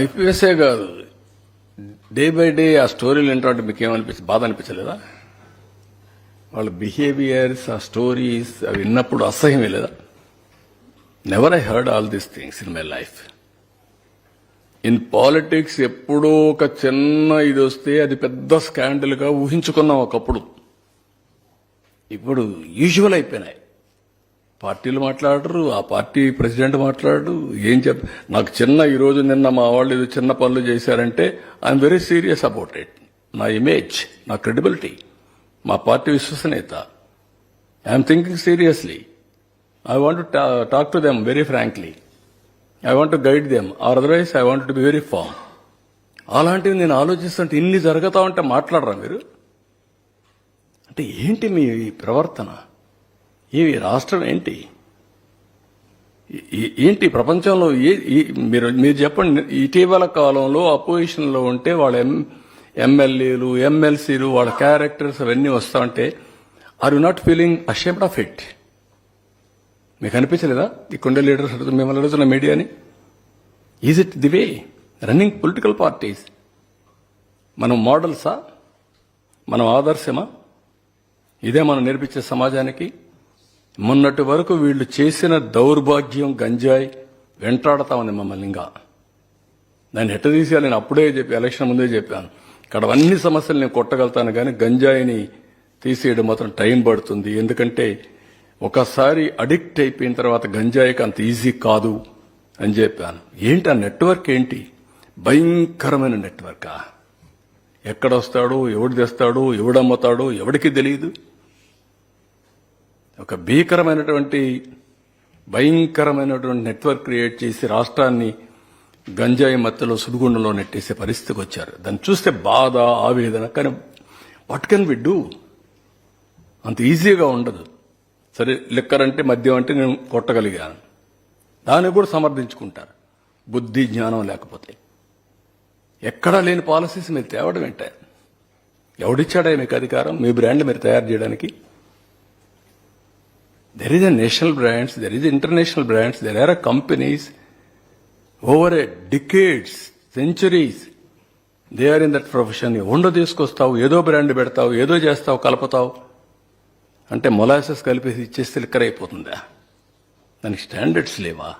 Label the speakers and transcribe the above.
Speaker 1: ఐపీఎస్ఏ కాదు day by day ఆ స్టోరీలు ఏంటంటే మీకు ఏమనిపించింది బాధ అనిపించలేదా వాళ్ళ బిహేవియర్స్ ఆ స్టోరీస్ అవి విన్నప్పుడు అసహ్యమే లేదా never I heard all these things in my life in politics ఎప్పుడో ఒక చిన్న ఇది వస్తే అది పెద్ద స్కాండల్గా ఊహించుకున్నాం ఒకప్పుడు. ఇప్పుడు యూజువల్ అయిపోయినాయి. పార్టీలు మాట్లాడరు ఆ పార్టీ ప్రెసిడెంట్ మాట్లాడరు. ఏం చెప్ నాకు చిన్న ఈరోజు నిన్న మా వాళ్ళు ఏదో చిన్న పనులు చేశారంటే I'm very serious about it నా ఇమేజ్ నా క్రెడిబిలిటీ మా పార్టీ విశ్వసనీయత. I'm thinking seriously I want talk to them very frankly I want guide them or otherwise I want to be very firm అలాంటివి నేను ఆలోచిస్తుంటే ఇన్ని జరుగుతా ఉంటే మాట్లాడరా మీరు? అంటే ఏంటి మీ ప్రవర్తన? ఇవి రాష్ట్రం ఏంటి? ఏంటి ప్రపంచంలో ఏ ఈ- మీరు మీరు చెప్పండి ఇటీవల కాలంలో అపోజిషన్లో ఉంటే వాళ్ళ ఎం ఎమ్మెల్యేలు ఎమ్మెల్సీలు వాళ్ళ క్యారెక్టర్స్ అవన్నీ వస్తా ఉంటే are you not feeling ashamed of it మీకు అనిపించలేదా? ఈ కొండ లీడర్స్ మిమ్మల్ని అడుగుతున్న మీడియాని. Is it the way running political parties మనం మోడల్సా? మనం ఆదర్శమా? ఇదే మనం నేర్పించే సమాజానికి మొన్నటి వరకు వీళ్ళు చేసిన దౌర్భాగ్యం గంజాయి వెంటాడతా ఉంది మమ్మల్ని ఇంకా. దాన్ని ఎట్ట తీసేయాలి? నేను అప్పుడే చెప్పి ఎలక్షన్ ముందే చెప్పాను. ఇక్కడ అన్ని సమస్యలు నేను కొట్టగలుగుతాను కానీ గంజాయిని తీసేయడం మాత్రం టైం పడుతుంది. ఎందుకంటే ఒకసారి అడిక్ట్ అయిపోయిన తర్వాత గంజాయికి అంత ఈజీ కాదు అని చెప్పాను. ఏంటి ఆ నెట్వర్క్ ఏంటి? భయంకరమైన నెట్వర్కా? ఎక్కడొస్తాడు ఎవడు తెస్తాడు ఎవడమ్ముతాడు ఎవడికి తెలియదు? ఒక భీకరమైనటువంటి భయంకరమైనటువంటి నెట్వర్క్ క్రియేట్ చేసి రాష్ట్రాన్ని గంజాయి మత్తలో సుడిగుండంలో నెట్టేసే పరిస్థితికి వచ్చారు. దాన్ని చూస్తే బాధ ఆవేదన కానీ వాట్ కెన్ వి డూ అంత ఈజీగా ఉండదు. సరే లిక్కర్ అంటే మద్యం అంటే నేను కొట్టగలిగాను. దాన్ని కూడా సమర్థించుకుంటారు. బుద్ధి జ్ఞానం లేకపోతే. ఎక్కడా లేని పాలసీస్ మీరు తేవడం ఏంటే? ఎవడిచ్చాడా మీకు అధికారం? మీ బ్రాండ్ మీరు తయారు చేయడానికి? There is a national brands there is international brands there are a companies over a decades centuries they are in that profession ఉండో తీసుకొస్తావు ఏదో బ్రాండ్ పెడతావు ఏదో చేస్తావు కలుపుతావు. అంటే మొలాసెస్ కలిపేసి ఇచ్చేస్తే లిక్కర్ అయిపోతుందా దానికి స్టాండర్డ్స్ లేవా?